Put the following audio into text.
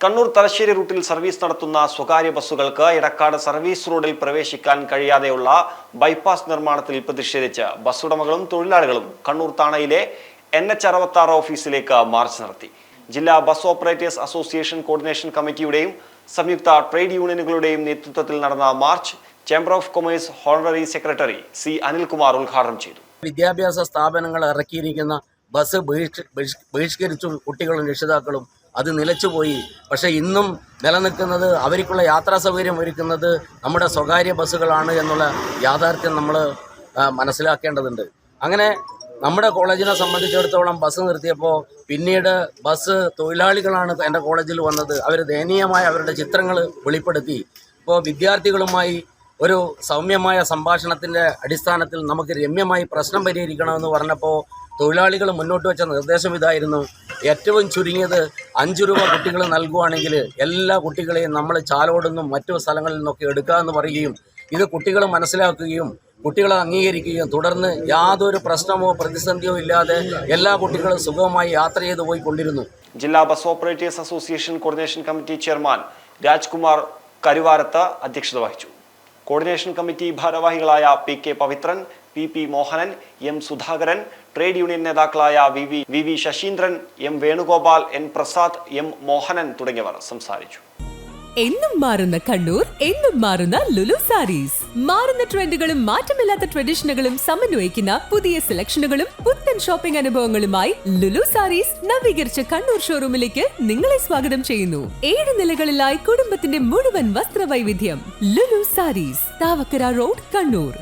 കണ്ണൂർ തലശ്ശേരി റൂട്ടിൽ സർവീസ് നടത്തുന്ന സ്വകാര്യ ബസ്സുകൾക്ക് ഇടക്കാട് സർവീസ് റോഡിൽ പ്രവേശിക്കാൻ കഴിയാതെയുള്ള ബൈപ്പാസ് നിർമ്മാണത്തിൽ പ്രതിഷേധിച്ച് ബസ് ഉടമകളും തൊഴിലാളികളും കണ്ണൂർ താണയിലെ എൻ എച്ച് അറുപത്തി ആറ് ഓഫീസിലേക്ക് മാർച്ച് നടത്തി. ജില്ലാ ബസ് ഓപ്പറേറ്റേഴ്സ് അസോസിയേഷൻ കോർഡിനേഷൻ കമ്മിറ്റിയുടെയും സംയുക്ത ട്രേഡ് യൂണിയനുകളുടെയും നേതൃത്വത്തിൽ നടന്ന march chamber of commerce honorary secretary C Anilkumar ഉദ്ഘാടനം ചെയ്തു. വിദ്യാഭ്യാസ സ്ഥാപനങ്ങൾ ഇറക്കിയിരിക്കുന്ന ബസ് ബഹിഷ്ക- ബഹിഷ്- ബഹിഷ്കരിച്ചു കുട്ടികളും രക്ഷിതാക്കളും അത് നിലച്ചുപോയി പക്ഷേ ഇന്നും നിലനിൽക്കുന്നത് അവർക്കുള്ള യാത്രാ സൗകര്യം ഒരുക്കുന്നത് നമ്മുടെ സ്വകാര്യ ബസ്സുകളാണ് എന്നുള്ള യാഥാർത്ഥ്യം നമ്മൾ മനസ്സിലാക്കേണ്ടതുണ്ട്. അങ്ങനെ നമ്മുടെ കോളേജിനെ സംബന്ധിച്ചിടത്തോളം ബസ് നിർത്തിയപ്പോൾ പിന്നീട് ബസ് തൊഴിലാളികളാണ് എന്റെ കോളേജിൽ വന്നത്. അവർ ദയനീയമായ അവരുടെ ചിത്രങ്ങൾ വെളിപ്പെടുത്തി. ഇപ്പോൾ വിദ്യാർത്ഥികളുമായി ഒരു സൗമ്യമായ സംഭാഷണത്തിന്റെ അടിസ്ഥാനത്തിൽ നമുക്ക് രമ്യമായി പ്രശ്നം പരിഹരിക്കണമെന്ന് പറഞ്ഞപ്പോൾ തൊഴിലാളികൾ മുന്നോട്ട് വെച്ച നിർദ്ദേശം ഇതായിരുന്നു. ഏറ്റവും ചുരുങ്ങിയത് അഞ്ച് രൂപ കുട്ടികൾ നൽകുവാണെങ്കിൽ എല്ലാ കുട്ടികളെയും നമ്മൾ ചാലോടുന്നും മറ്റു സ്ഥലങ്ങളിൽ നിന്നൊക്കെ എടുക്കാമെന്ന് പറയുകയും ഇത് കുട്ടികൾ മനസ്സിലാക്കുകയും കുട്ടികളെ അംഗീകരിക്കുകയും തുടർന്ന് യാതൊരു പ്രശ്നമോ പ്രതിസന്ധിയോ ഇല്ലാതെ എല്ലാ കുട്ടികളും സുഖമായി യാത്ര ചെയ്തു പോയിക്കൊണ്ടിരുന്നു. ജില്ലാ bus operators association coordination committee chairman Rajkumar Karuvarath അധ്യക്ഷത വഹിച്ചു. കോർഡിനേഷൻ കമ്മിറ്റി ഭാരവാഹികളായ P K Pavithran P P Mohanan M Sudhakaran trade union നേതാക്കളായ V V V V Sasheendran M Venugopal N Prasad M Mohanan തുടങ്ങിയവർ സംസാരിച്ചു. എന്നും മാറുന്ന കണ്ണൂർ എന്നും മാറുന്ന ലുലു സാരീസ്. മാറുന്ന ട്രെൻഡുകളും മാറ്റമില്ലാത്ത ട്രഡീഷനുകളും സമന്വയിക്കുന്ന പുതിയ സെലക്ഷനുകളും പുത്തൻ ഷോപ്പിംഗ് അനുഭവങ്ങളുമായി ലുലു സാരീസ് നവീകരിച്ച കണ്ണൂർ ഷോറൂമിലേക്ക് നിങ്ങളെ സ്വാഗതം ചെയ്യുന്നു. ഏഴ് നിലകളിലായി കുടുംബത്തിന്റെ മുഴുവൻ വസ്ത്രവൈവിധ്യം ലുലു സാരീസ് താവക്കര റോഡ് കണ്ണൂർ.